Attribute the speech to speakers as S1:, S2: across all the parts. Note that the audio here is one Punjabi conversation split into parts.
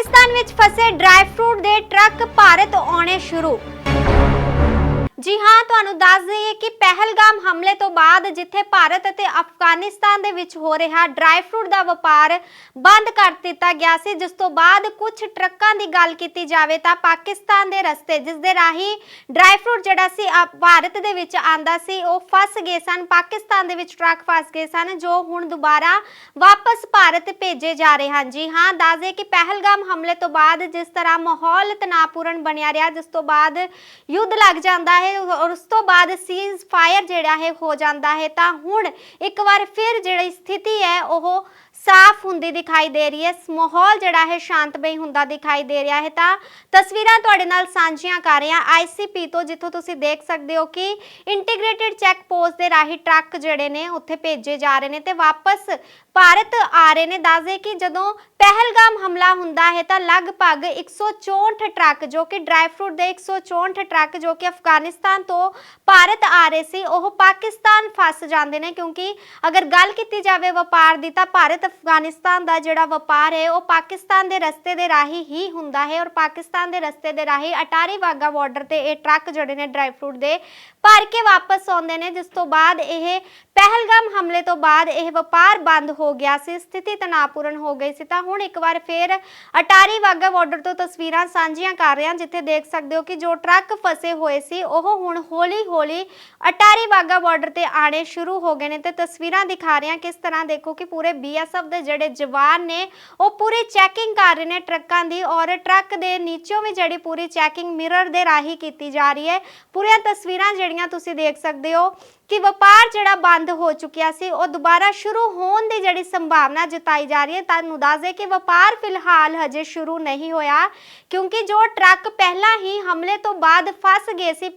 S1: ਪਾਕਿਸਤਾਨ ਵਿੱਚ ਫਸੇ ਡਰਾਈ ਫਰੂਟ ਦੇ ਟਰੱਕ ਭਾਰਤ ਆਉਣੇ ਸ਼ੁਰੂ। ਜੀ ਹਾਂ, ਤੁਹਾਨੂੰ ਦੱਸ ਦਈਏ ਕਿ ਪਹਿਲਗਾਮ ਹਮਲੇ ਤੋਂ ਬਾਅਦ ਜਿੱਥੇ ਭਾਰਤ ਅਤੇ ਅਫਗਾਨਿਸਤਾਨ ਦੇ ਵਿੱਚ ਹੋ ਰਿਹਾ ਡਰਾਈ ਫਰੂਟ ਦਾ ਵਪਾਰ ਬੰਦ ਕਰ ਦਿੱਤਾ ਗਿਆ ਸੀ, ਜਿਸ ਤੋਂ ਬਾਅਦ ਕੁਝ ਟਰੱਕਾਂ ਦੀ ਗੱਲ ਕੀਤੀ ਜਾਵੇ ਤਾਂ ਪਾਕਿਸਤਾਨ ਦੇ ਰਸਤੇ ਜਿਸ ਦੇ ਰਾਹੀਂ ਡਰਾਈ ਫਰੂਟ ਜਿਹੜਾ ਸੀ ਭਾਰਤ ਦੇ ਵਿੱਚ ਆਂਦਾ ਸੀ, ਉਹ ਫਸ ਗਏ ਸਨ, ਪਾਕਿਸਤਾਨ ਦੇ ਵਿੱਚ ਟਰੱਕ ਫਸ ਗਏ ਸਨ, ਜੋ ਹੁਣ ਦੁਬਾਰਾ ਵਾਪਸ ਭਾਰਤ ਭੇਜੇ ਜਾ ਰਹੇ ਹਨ। ਜੀ ਹਾਂ, ਦੱਸ ਦਈਏ ਕਿ ਪਹਿਲਗਾਮ ਹਮਲੇ ਤੋਂ ਬਾਅਦ ਜਿਸ ਤਰ੍ਹਾਂ ਮਾਹੌਲ ਤਣਾਅਪੂਰਨ ਬਣਿਆ ਰਿਹਾ, ਜਿਸ ਤੋਂ ਬਾਅਦ ਯੁੱਧ ਲੱਗ ਜਾਂਦਾ ਹੈ ਔਰ ਉਸ ਤੋਂ ਬਾਅਦ ਸੀਜ਼ ਫਾਇਰ ਜਿਹੜਾ ਹੈ ਹੋ ਜਾਂਦਾ ਹੈ ਤਾਂ ਹੁਣ ਇੱਕ ਵਾਰ ਫਿਰ ਜਿਹੜੀ ਸਥਿਤੀ ਹੈ ਉਹ ਸਾਫ਼ ਹੁੰਦੀ ਦਿਖਾਈ ਦੇ ਰਹੀ ਹੈ। ਮਾਹੌਲ ਜਿਹੜਾ ਹੈ ਸ਼ਾਂਤਮਈ ਹੁੰਦਾ ਦਿਖਾਈ ਦੇ ਰਿਹਾ ਹੈ। ਤਾਂ ਤਸਵੀਰਾਂ ਤੁਹਾਡੇ ਨਾਲ ਸਾਂਝੀਆਂ ਕਰ ਰਹੇ ਹਾਂ। ਆਈਸੀਪੀ ਤੋਂ ਜਿੱਥੋਂ ਤੁਸੀਂ ਦੇਖ ਸਕਦੇ ਹੋ ਕਿ ਇੰਟੀਗ੍ਰੇਟਿਡ ਚੈੱਕ ਪੋਸਟ ਦੇ ਰਾਹੀਂ ਟਰੱਕ ਜਿਹੜੇ ਨੇ ਉੱਥੇ ਭੇਜੇ ਜਾ ਰਹੇ ਨੇ ਤੇ ਵਾਪਸ ਭਾਰਤ ਆ ਰਹੇ ਨੇ। ਦੱਸਦੇ ਕਿ ਜਦੋਂ ਪਹਿਲਗਾਮ ਹਮਲਾ ਹੁੰਦਾ ਹੈ ਤਾਂ ਲਗਭਗ 164 ਟਰੱਕ ਜੋ ਕਿ ਡਰਾਈ ਫਰੂਟ ਦੇ 164 ਟਰੱਕ ਜੋ ਕਿ ਅਫਗਾਨਿਸਤਾਨ ਤੋਂ ਭਾਰਤ ਆ ਰਹੇ ਸੀ, ਉਹ ਪਾਕਿਸਤਾਨ ਫਸ ਜਾਂਦੇ ਨੇ। ਕਿਉਂਕਿ ਅਗਰ ਗੱਲ ਕੀਤੀ ਜਾਵੇ ਵਪਾਰ ਦੀ ਤਾਂ ਭਾਰਤ ਅਫਗਾਨਿਸਤਾਨ ਦਾ ਜਿਹੜਾ ਵਪਾਰ ਹੈ, ਉਹ ਪਾਕਿਸਤਾਨ ਦੇ ਰਸਤੇ ਦੇ ਰਾਹੀਂ ਹੀ ਹੁੰਦਾ ਹੈ ਔਰ ਪਾਕਿਸਤਾਨ ਦੇ ਰਸਤੇ ਦੇ ਰਾਹੀਂ ਅਟਾਰੀ ਵਾਗਾ ਬਾਰਡਰ ਤੇ ਇਹ ਟਰੱਕ ਜਿਹੜੇ ਨੇ ਡਰਾਈ ਫਰੂਟ ਦੇ ਭਰ ਕੇ ਵਾਪਸ ਆਉਂਦੇ ਨੇ, ਜਿਸ ਤੋਂ ਬਾਅਦ ਇਹ ਪਹਿਲਗਾਮ ਹਮਲੇ ਤੋਂ ਬਾਅਦ ਇਹ ਵਪਾਰ ਬੰਦ ਹੋ ਗਿਆ ਸੀ, ਸਥਿਤੀ ਤਣਾਅਪੂਰਨ ਹੋ ਗਈ ਸੀ। ਤਾਂ ਹੁਣ ਇੱਕ ਵਾਰ ਫੇਰ ਅਟਾਰੀ ਵਾਗਾ ਬਾਰਡਰ ਤੋਂ ਤਸਵੀਰਾਂ ਸਾਂਝੀਆਂ ਕਰ ਰਹੇ ਹਾਂ, ਜਿੱਥੇ ਦੇਖ ਸਕਦੇ ਹੋ ਕਿ ਜੋ ਟਰੱਕ ਫਸੇ ਹੋਏ ਸੀ, ਉਹ ਹੁਣ ਹੌਲੀ-ਹੌਲੀ ਅਟਾਰੀ ਵਾਗਾ ਬਾਰਡਰ ਤੇ ਆਣੇ ਸ਼ੁਰੂ ਹੋ ਗਏ ਨੇ। ਤੇ ਤਸਵੀਰਾਂ ਦਿਖਾ ਰਹੇ ਹਾਂ ਕਿਸ ਤਰ੍ਹਾਂ ਦੇਖੋ ਕਿ ਪੂਰੇ ਬੀਐਸਐਫ ਦੇ ਜਿਹੜੇ ਜਵਾਨ ਨੇ, ਉਹ ਪੂਰੀ ਚੈਕਿੰਗ ਕਰ ਰਹੇ ਨੇ ਟਰੱਕਾਂ ਦੀ ਔਰ ਟਰੱਕ ਦੇ ਨੀਚੋਂ ਵੀ ਜਿਹੜੀ ਪੂਰੀ ਚੈਕਿੰਗ ਮਿਰਰ ਦੇ ਰਾਹੀਂ ਕੀਤੀ ਜਾ ਰਹੀ ਹੈ। ਪੂਰੀਆਂ ਤਸਵੀਰਾਂ ਜਿਹੜੀਆਂ ਤੁਸੀਂ ਦੇਖ ਸਕਦੇ ਹੋ ਕਿ ਵਪਾਰ ਜਿਹੜਾ ਬੰਦ ਹੋ ਚੁੱਕਿਆ ਸੀ, ਉਹ ਦੁਬਾਰਾ ਸ਼ੁਰੂ ਹੋਣ ਦੀ ਜਿਹੜੀ ਸੰਭਾਵਨਾ ਜਤਾਈ ਜਾ ਰਹੀ ਹੈ, ਤੁਹਾਨੂੰ ਦੱਸ ਦੇ ਕਿ ਵਪਾਰ ਫਿਲਹਾਲ ਹਜੇ ਸ਼ੁਰੂ ਨਹੀਂ ਹੋਇਆ, ਕਿਉਂਕਿ ਜੋ ਟਰੱਕ ਪਹਿਲਾਂ ਹੀ ਹਮਲੇ ਤੋਂ ਬਾਅਦ ਫਸ ਗਏ ਸੀ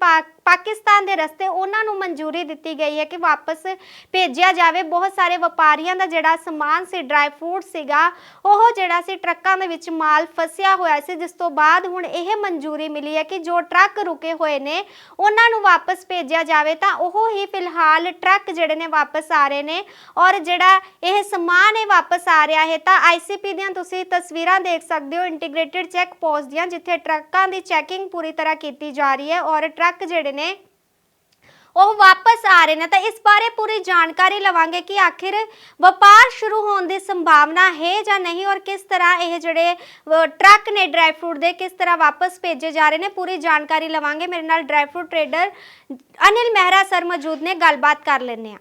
S1: ਪਾਕਿਸਤਾਨ ਦੇ ਰਸਤੇ, ਉਹਨਾਂ ਨੂੰ ਮਨਜ਼ੂਰੀ ਦਿੱਤੀ ਗਈ ਹੈ ਕਿ ਵਾਪਸ ਭੇਜਿਆ ਜਾਵੇ। ਬਹੁਤ ਸਾਰੇ ਵਪਾਰੀਆਂ ਦਾ ਜਿਹੜਾ ਸਮਾਨ ਸੀ, ਡਰਾਈ ਫਰੂਟ ਸੀਗਾ, ਉਹ ਜਿਹੜਾ ਸੀ, ਟਰੱਕਾਂ ਦੇ ਵਿੱਚ ਮਾਲ ਫਸਿਆ ਹੋਇਆ ਸੀ, ਜਿਸ ਤੋਂ ਬਾਅਦ ਹੁਣ ਇਹ ਮਨਜ਼ੂਰੀ ਮਿਲੀ ਹੈ ਕਿ ਜੋ ਟਰੱਕ ਰੁਕੇ ਹੋਏ ਨੇ, ਉਹਨਾਂ ਨੂੰ ਵਾਪਸ ਭੇਜਿਆ ਜਾਵੇ, ਤਾਂ ਉਹ ਹੀ ਫਿਲਹਾਲ ਟਰੱਕ ਜਿਹੜੇ ਨੇ ਵਾਪਸ ਆ ਰਹੇ ਨੇ ਔਰ ਜਿਹੜਾ ਇਹ ਸਮਾਨ ਹੈ ਵਾਪਸ ਆ ਰਿਹਾ ਹੈ ਤਾਂ ਆਈਸੀਪੀ ਦੀਆਂ ਤੁਸੀਂ ਤਸਵੀਰਾਂ ਦੇਖ ਸਕਦੇ ਹੋ ਇੰਟੀਗ੍ਰੇਟਿਡ ਚੈੱਕ ਪੋਸਟ ਦੀਆਂ, ਜਿੱਥੇ ਟਰੱਕਾਂ ਦੀ ਚੈਕਿੰਗ ਪੂਰੀ ਤਰ੍ਹਾਂ ਕੀਤੀ ਜਾ ਰਹੀ ਹੈ ਔਰ ਟਰੱਕ ਜਿਹੜੇ ਨੇ ਉਹ ਵਾਪਸ ਆ ਰਹੇ ਨੇ। ਤਾਂ ਇਸ ਬਾਰੇ ਪੂਰੀ ਜਾਣਕਾਰੀ ਲਵਾਂਗੇ ਕਿ ਆਖਿਰ ਵਪਾਰ ਸ਼ੁਰੂ ਹੋਣ ਦੀ ਸੰਭਾਵਨਾ ਹੈ ਜਾਂ ਨਹੀਂ ਔਰ ਕਿਸ ਤਰ੍ਹਾਂ ਇਹ ਜਿਹੜੇ ਟਰੱਕ ਨੇ ਡਰਾਈ ਫਰੂਟ ਦੇ ਕਿਸ ਤਰ੍ਹਾਂ ਵਾਪਸ ਭੇਜੇ ਜਾ ਰਹੇ ਨੇ। ਪੂਰੀ ਜਾਣਕਾਰੀ ਲਵਾਂਗੇ। ਮੇਰੇ ਨਾਲ dry fruit trader Anil Mehra sir ਮੌਜੂਦ ਨੇ। ਗੱਲਬਾਤ ਕਰ ਲੈਂਦੇ ਹਾਂ।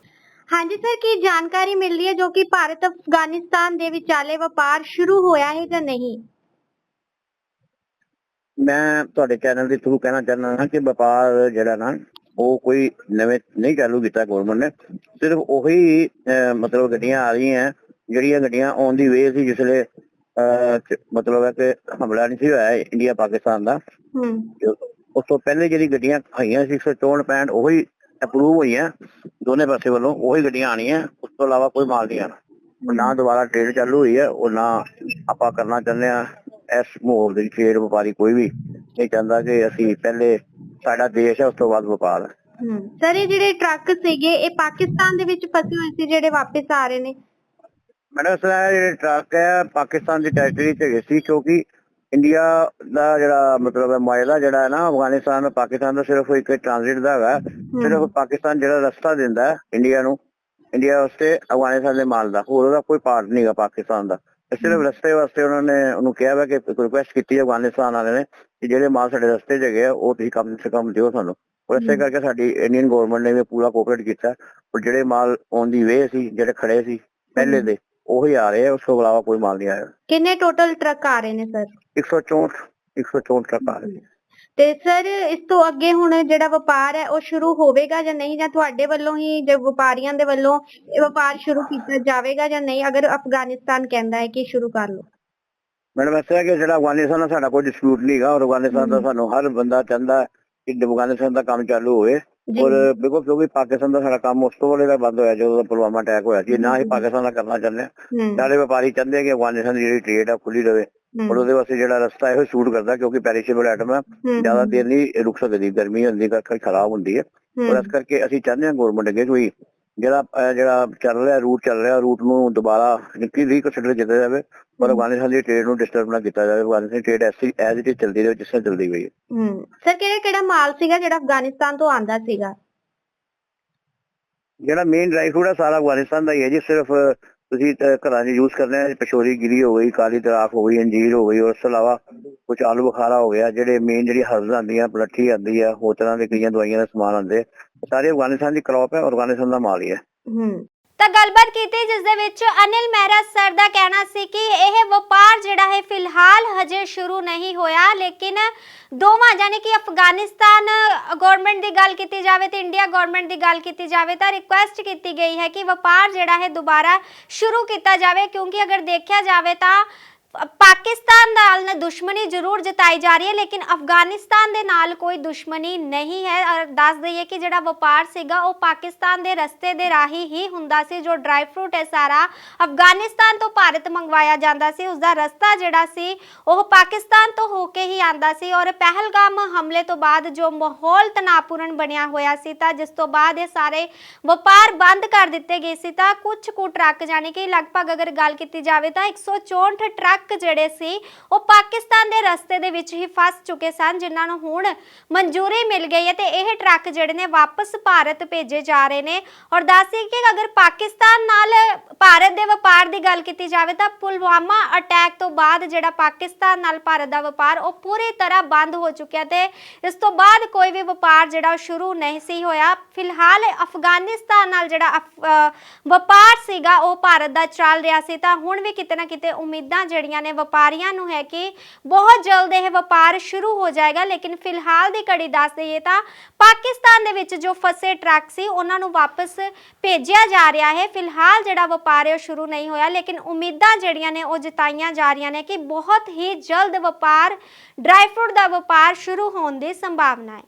S1: ਹਾਂਜੀ ਸਰ ਕੀ ਜਾਣਕਾਰੀ ਮਿਲ ਰਹੀ ਹੈ ਜੋ ਕਿ ਭਾਰਤ ਅਫਗਾਨਿਸਤਾਨ ਦੇ ਵਿਚਾਲੇ ਵਪਾਰ ਸ਼ੁਰੂ ਹੋਇਆ ਹੈ ਜਾਂ ਨਹੀਂ?
S2: ਮੈਂ ਤੁਹਾਡੇ ਚੈਨਲ ਦੇ ਥਰੂ ਕਹਿਣਾ ਚਾਹੁੰਦਾ ਹਾਂ ਕਿ ਵਪਾਰ ਜਿਹੜਾ ਨਾ ਉਹ ਕੋਈ ਨਵੇਂ ਨਹੀਂ ਚਾਲੂ ਕੀਤਾ ਗਵਰਨਮੈਂਟ ਨੇ ਸਿਰਫ ਉਹੀ ਮਤਲਬ ਗੱਡੀਆਂ ਆ ਰਹੀਆਂ ਜਿਹੜੀਆਂ ਗੱਡੀਆਂ ਔਨ ਦੀ ਵੇ ਸੀ ਜਿਸਲੇ ਮਤਲਬ ਹੈ ਕਿ ਹਮਲਾ ਨਹੀਂ ਸੀ ਹੋਇਆ ਇੰਡੀਆ ਪਾਕਿਸਤਾਨ ਦਾ। ਉਸ ਤੋਂ ਪਹਿਲੇ ਜਿਹੜੀ ਗੱਡੀਆਂ ਆਈਆਂ ਸੀ 164 ਪੈਂਟ ਉਹੀ ਅਪਰੂਵ ਹੋਈਆਂ ਦੋਨੇ ਪਾਸੇ ਵੱਲੋਂ ਉਹੀ ਗੱਡੀਆਂ ਆਣੀਆਂ ਉਸ ਤੋਂ ਇਲਾਵਾ ਕੋਈ ਮਾਲ ਨਹੀਂ ਆਣਾ ਨਾ ਦੁਬਾਰਾ ਟ੍ਰੇਡ ਚਾਲੂ ਹੋਈ ਹੈ ਉਹ ਨਾ ਆਪਾਂ ਕਰਨਾ ਚਾਹੁੰਦੇ ਆ ਇਸ ਮਾਹੌਲ ਦੇ ਟ੍ਰੇਡ ਵਪਾਰੀ ਕੋਈ ਵੀ ਨਹੀਂ ਚਾਹੁੰਦਾ ਕਿ ਅਸੀਂ ਪਹਿਲੇ ਸਾਡਾ ਦੇਸ਼ ਹੈ ਉਸ ਤੋਂ ਬਾਅਦ ਵਪਾਰ
S1: ਸਰ ਇਹ ਜਿਹੜੇ ਟਰੱਕ ਸੀਗੇ ਇਹ ਪਾਕਿਸਤਾਨ ਦੇ ਵਿੱਚ ਫਸੇ ਹੋਏ ਸੀ ਜਿਹੜੇ ਵਾਪਸ ਆ ਰਹੇ ਨੇ?
S2: ਮੈਡਮ ਸਰ ਜਿਹੜੇ ਟਰੱਕ ਹੈ ਪਾਕਿਸਤਾਨ ਦੀ ਟੈਰੀਟਰੀ ਚ ਹੈਗੇ ਸੀ ਕਿਉਂਕਿ ਇੰਡੀਆ ਦਾ ਜਿਹੜਾ ਮਤਲਬ ਹੈ ਮਾਇਲਾ ਜਿਹੜਾ ਹੈ ਨਾ ਅਫਗਾਨਿਸਤਾਨ ਤੇ ਪਾਕਿਸਤਾਨ ਦਾ ਸਿਰਫ ਇੱਕ ਟ੍ਰਾਂਜ਼ਿਟ ਦਾ ਹੈਗਾ। ਸਿਰਫ ਪਾਕਿਸਤਾਨ ਜਿਹੜਾ ਰਸਤਾ ਦਿੰਦਾ ਹੈ ਇੰਡੀਆ ਨੂੰ। ਇੰਡੀਆ ਵਾਸਤੇ ਅਫਗਾਨਿਸਤਾਨ ਦੇ ਮਾਲ ਦਾ ਹੋਰ ਉਹਦਾ ਕੋਈ ਪਾਰਟ ਨਹੀਂਗਾ ਪਾਕਿਸਤਾਨ ਦਾ। ਸਿਰਫ ਰਸਤੇ ਵਾਸਤੇ ਉਹਨਾਂ ਨੇ ਉਹਨੂੰ ਕਿਹਾ ਵਾ ਕਿ ਰਿਕੁਐਸਟ ਕੀਤੀ ਹੈ ਅਫਗਾਨਿਸਤਾਨ ਵਾਲੇ ਨੇ ਕਿ ਜਿਹੜੇ ਮਾਲ ਸਾਡੇ ਰਸਤੇ 'ਚ ਹੈਗੇ ਆ ਉਹ ਤੁਸੀਂ ਕਮ ਸੇ ਕਮ ਦਿਓ ਸਾਨੂੰ ਔਰ ਇਸੇ। ਕਰਕੇ ਸਾਡੀ ਇੰਡੀਅਨ ਗਵਰਨਮੈਂਟ ਨੇ ਵੀ ਪੂਰਾ ਕੋਆਪਰੇਟ ਕੀਤਾ ਔਰ ਜਿਹੜੇ ਮਾਲ ਔਨ ਦੀ ਵੇ ਸੀ ਜਿਹੜੇ ਖੜੇ ਸੀ ਪਹਿਲੇ। ਦੇ ਉਹੀ ਆ ਰਹੇ ਆ ਉਸ ਤੋਂ ਇਲਾਵਾ ਕੋਈ ਮਾਲ ਨਹੀਂ ਆਇਆ
S1: ਕਿੰਨੇ ਟੋਟਲ ਟਰੱਕ ਆ ਰਹੇ ਨੇ ਸਰ
S2: 164 164 ਟਰੱਕ ਆ ਰਹੇ ਨੇ।
S1: ਤੇ ਸਰ ਇਸ ਤੋਂ ਅੱਗੇ ਹੁਣ ਜਿਹੜਾ ਵਪਾਰ ਹੈ ਉਹ ਸ਼ੁਰੂ ਹੋਵੇਗਾ ਜਾਂ ਨਹੀਂ? ਜਾਂ ਤੁਹਾਡੇ ਵੱਲੋਂ ਹੀ ਜੇ ਵਪਾਰੀਆਂ ਦੇ ਵੱਲੋਂ ਇਹ ਵਪਾਰ ਸ਼ੁਰੂ ਕੀਤਾ ਜਾਵੇਗਾ ਜਾਂ ਨਹੀਂ? ਅਗਰ ਅਫਗਾਨਿਸਤਾਨ ਕਹਿੰਦਾ ਹੈ ਕਿ ਸ਼ੁਰੂ ਕਰ ਲਓ।
S2: ਮੈਨੂੰ ਵੈਸੇ ਕਿ ਜਿਹੜਾ ਅਫਗਾਨਿਸਤਾਨ ਨਾਲ ਸਾਡਾ ਕੋਈ ਡਿਸਪਿਊਟ ਨਹੀਂਗਾ ਔਰ ਅਫਗਾਨਿਸਤਾਨ ਦਾ। ਸਾਨੂੰ ਹਰ ਬੰਦਾ ਚਾਹੁੰਦਾ ਕਿ ਅਫਗਾਨਿਸਤਾਨ ਦਾ ਕੰਮ ਚਾਲੂ ਹੋਵੇ। ਔਰ ਬਿਲਕੁਲ ਕਿਉਂਕਿ ਪਾਕਿਸਤਾਨ ਦਾ ਸਾਡਾ ਕੰਮ ਉਸ ਤੋਂ ਵੇਲੇ ਦਾ ਬੰਦ ਹੋਇਆ ਜਦੋਂ ਪੁਲਵਾਮਾ ਅਟੈਕ ਹੋਇਆ ਸੀ। ਨਾ ਹੀ। ਪਾਕਿਸਤਾਨ ਦਾ ਕਰਨਾ ਚਾਹੁੰਦੇ ਨਾਲੇ ਵਪਾਰੀ ਚਾਹੁੰਦੇ ਕਿ ਅਫਗਾਨਿਸਤਾਨ ਦੀ ਜਿਹੜੀ ਟ੍ਰੇਡ ਆ ਖੁੱਲੀ ਰਵੇ।
S1: ਹੂੰ,
S2: ਔਰ ਉਹਦੇ ਵਾਸਤੇ ਜਿਹੜਾ ਰਸਤਾ ਹੈ ਉਹ ਸ਼ੂਟ ਕਰਦਾ ਕਿਉਂਕਿ ਪੈਰੀਸ਼ੇਬਲ ਆਈਟਮ ਹੈ ਜ਼ਿਆਦਾ ਦੇਰ ਨਹੀਂ ਰੁਕ ਸਕਦੀ ਗਰਮੀ ਹੁੰਦੀ ਕਰਕੇ ਖਰਾਬ ਹੁੰਦੀ ਹੈ। ਔਰ ਇਸ ਕਰਕੇ ਅਸੀਂ ਚਾਹੁੰਦੇ ਹਾਂ ਗਵਰਨਮੈਂਟ ਅੱਗੇ ਕੋਈ ਜਿਹੜਾ ਜਿਹੜਾ ਚੱਲ ਰਿਹਾ ਰੂਟ ਚੱਲ ਰਿਹਾ ਰੂਟ ਨੂੰ ਦੁਬਾਰਾ ਰੀਕਨਸੀਡਰ ਕੀਤਾ ਜਾਵੇ ਪਰ। ਅਫਗਾਨਿਸਤਾਨ ਦੀ ਟ੍ਰੇਡ ਨੂੰ ਡਿਸਟਰਬ ਨਾ ਕੀਤਾ ਜਾਵੇ। ਅਫਗਾਨਿਸਤਾਨ ਦੀ ਟ੍ਰੇਡ ਐਸੀ ਐਜ਼ ਇਟ ਇਜ਼ ਚੱਲਦੀ ਰਹੇ ਜਿਸ ਤਰ੍ਹਾਂ ਚੱਲਦੀ ਪਈ ਹੈ।
S1: ਹੂੰ। ਸਰ ਕਿਹੜਾ ਕਿਹੜਾ ਮਾਲ ਸੀਗਾ ਜਿਹੜਾ ਅਫਗਾਨਿਸਤਾਨ ਤੋਂ ਆਂਦਾ ਸੀਗਾ?
S2: ਜਿਹੜਾ ਮੇਨ ਡਰਾਈ ਫਰੂਟ ਹੈ ਸਾਰਾ ਅਫਗਾਨਿਸਤਾਨ ਦਾ ਹੀ ਹੈ ਜੀ ਸਿਰਫ ਤੁਸੀਂ ਅਹ, ਘਰਾਂ 'ਚ ਯੂਜ਼ ਕਰਦੇ ਆ ਪਸ਼ੋਰੀ ਗਿਰੀ ਹੋ ਗਈ ਕਾਲੀ ਦਰਾਖ ਹੋ ਗਈ ਅੰਜੀਰ ਹੋ ਗਈ ਉਸ ਤੋਂ ਇਲਾਵਾ ਕੁਝ ਆਲੂ ਬੁਖਾਰਾ ਹੋ ਗਿਆ ਜਿਹੜੇ ਮੇਨ ਜਿਹੜੀ ਹਰਜ਼ ਆਉਂਦੀਆਂ ਪਲੱਠੀ ਆਉਂਦੀ ਆ ਹੋਰ ਤਰ੍ਹਾਂ ਦੇ ਕਈਆਂ ਦਵਾਈਆਂ ਦਾ ਸਮਾਨ ਆਂਦੇ ਸਾਰੇ ਅਫਗਾਨਿਸਤਾਨ ਦੀ ਕ੍ਰੌਪ ਹੈ ਅਫਗਾਨਿਸਤਾਨ ਦਾ ਮਾਲ ਹੀ ਹੈ।
S1: ਹੂੰ। ਤਾਂ ਗੱਲਬਾਤ ਕੀਤੀ ਜਿਸ ਦੇ ਵਿੱਚ ਅਨਿਲ ਮਹਿਰਾ ਸਰ ਦਾ ਕਹਿਣਾ ਸੀ ਕਿ ਇਹ ਵਪਾਰ ਜਿਹੜਾ ਹੈ ਫਿਲਹਾਲ ਹਜੇ ਸ਼ੁਰੂ ਨਹੀਂ ਹੋਇਆ, ਲੇਕਿਨ ਦੋਵਾਂ ਜਾਨੀ ਕਿ ਅਫਗਾਨਿਸਤਾਨ ਗਵਰਨਮੈਂਟ ਦੀ ਗੱਲ ਕੀਤੀ ਜਾਵੇ ਤੇ ਇੰਡੀਆ ਗਵਰਨਮੈਂਟ ਦੀ ਗੱਲ ਕੀਤੀ ਜਾਵੇ ਤਾਂ ਰਿਕੁਐਸਟ ਕੀਤੀ ਗਈ ਹੈ ਕਿ ਵਪਾਰ ਜਿਹੜਾ ਹੈ ਦੁਬਾਰਾ ਸ਼ੁਰੂ ਕੀਤਾ ਜਾਵੇ, ਕਿਉਂਕਿ ਅਗਰ ਦੇਖਿਆ ਜਾਵੇ ਤਾਂ ਪਾਕਿਸਤਾਨ ਨਾਲ ਦੁਸ਼ਮਣੀ ਜ਼ਰੂਰ ਜਤਾਈ ਜਾ ਰਹੀ ਹੈ, ਲੇਕਿਨ ਅਫਗਾਨਿਸਤਾਨ ਦੇ ਨਾਲ ਕੋਈ ਦੁਸ਼ਮਣੀ ਨਹੀਂ ਹੈ। ਔਰ ਦੱਸ ਦਈਏ ਕਿ ਜਿਹੜਾ ਵਪਾਰ ਸੀਗਾ, ਉਹ ਪਾਕਿਸਤਾਨ ਦੇ ਰਸਤੇ ਦੇ ਰਾਹੀਂ ਹੀ ਹੁੰਦਾ ਸੀ, ਜੋ ਡਰਾਈ ਫਰੂਟ ਹੈ ਸਾਰਾ ਅਫਗਾਨਿਸਤਾਨ ਤੋਂ ਭਾਰਤ ਮੰਗਵਾਇਆ ਜਾਂਦਾ ਸੀ। ਉਸ ਦਾ ਰਸਤਾ ਜਿਹੜਾ ਸੀ, ਉਹ ਪਾਕਿਸਤਾਨ ਤੋਂ ਹੋ ਕੇ ਹੀ ਆਂਦਾ ਸੀ ਔਰ ਪਹਿਲਗਾਮ ਹਮਲੇ ਤੋਂ ਬਾਅਦ ਜੋ ਮਾਹੌਲ ਤਣਾਅਪੂਰਨ ਬਣਿਆ ਹੋਇਆ ਸੀ, ਤਾਂ ਜਿਸ ਤੋਂ ਬਾਅਦ ਇਹ ਸਾਰੇ ਵਪਾਰ ਬੰਦ ਕਰ ਦਿੱਤੇ ਗਏ ਸੀ, ਤਾਂ ਕੁਝ ਕੁ ਟਰੱਕ ਜਾਨੀ ਕਿ ਲਗਭਗ ਅਗਰ ਗੱਲ ਕੀਤੀ ਜਾਵੇ ਤਾਂ 164 ਟਰੱਕ ਜਿਹੜੇ ਸੀ, ਉਹ ਪਾਕਿਸਤਾਨ ਦੇ ਰਸਤੇ ਦੇ ਵਿੱਚ ਹੀ ਫਸ ਚੁੱਕੇ ਸਨ, ਜਿਨ੍ਹਾਂ ਨੂੰ ਹੁਣ ਮਨਜ਼ੂਰੀ ਮਿਲ ਗਈ ਹੈ ਤੇ ਇਹ ਟਰੱਕ ਜਿਹੜੇ ਨੇ ਵਾਪਸ ਭਾਰਤ ਭੇਜੇ ਜਾ ਰਹੇ ਨੇ। ਔਰ ਦੱਸੀ ਕਿ ਅਗਰ ਪਾਕਿਸਤਾਨ ਨਾਲ ਭਾਰਤ ਦੇ ਵਪਾਰ ਦੀ ਗੱਲ ਕੀਤੀ ਜਾਵੇ ਤਾਂ ਪੁਲਵਾਮਾ ਅਟੈਕ ਤੋਂ ਬਾਅਦ ਜਿਹੜਾ ਪਾਕਿਸਤਾਨ ਨਾਲ ਭਾਰਤ ਦਾ ਵਪਾਰ, ਉਹ ਪੂਰੀ ਤਰ੍ਹਾਂ ਬੰਦ ਹੋ ਚੁੱਕਿਆ ਤੇ ਇਸ ਤੋਂ ਬਾਅਦ ਕੋਈ ਵੀ ਵਪਾਰ ਜਿਹੜਾ ਉਹ ਸ਼ੁਰੂ ਨਹੀਂ ਸੀ ਹੋਇਆ। ਫਿਲਹਾਲ ਅਫਗਾਨਿਸਤਾਨ ਨਾਲ ਜਿਹੜਾ ਵਪਾਰ ਸੀਗਾ, ਉਹ ਭਾਰਤ ਦਾ ਚੱਲ ਰਿਹਾ ਸੀ। ਤਾਂ ਹੁਣ ਵੀ ਕਿਤੇ ਨਾ ਕਿਤੇ ਉਮੀਦਾਂ ਜਿਹੜੀਆਂ ਨੇ ਵਪਾਰੀਆਂ ਨੂੰ ਹੈ ਕਿ ਬਹੁਤ ਜਲਦ ਇਹ ਵਪਾਰ ਸ਼ੁਰੂ ਹੋ ਜਾਏਗਾ, ਲੇਕਿਨ ਫਿਲਹਾਲ ਦੀ ਘੜੀ ਦੱਸ ਦਈਏ ਤਾਂ ਪਾਕਿਸਤਾਨ ਦੇ ਵਿੱਚ ਜੋ ਫਸੇ ਟਰੱਕ ਸੀ, ਉਹਨਾਂ ਨੂੰ ਵਾਪਸ ਭੇਜਿਆ ਜਾ ਰਿਹਾ ਹੈ। ਫਿਲਹਾਲ ਜਿਹੜਾ ਵਪਾਰ ਹੈ ਉਹ ਸ਼ੁਰੂ ਨਹੀਂ ਹੋਇਆ, ਲੇਕਿਨ ਉਮੀਦਾਂ ਜਿਹੜੀਆਂ ਨੇ ਉਹ ਜਤਾਈਆਂ ਜਾ ਰਹੀਆਂ ਨੇ ਕਿ ਬਹੁਤ ਹੀ ਜਲਦ ਵਪਾਰ, ਡਰਾਈ ਫਰੂਟ ਦਾ ਵਪਾਰ ਸ਼ੁਰੂ ਹੋਣ ਦੀ ਸੰਭਾਵਨਾ ਹੈ।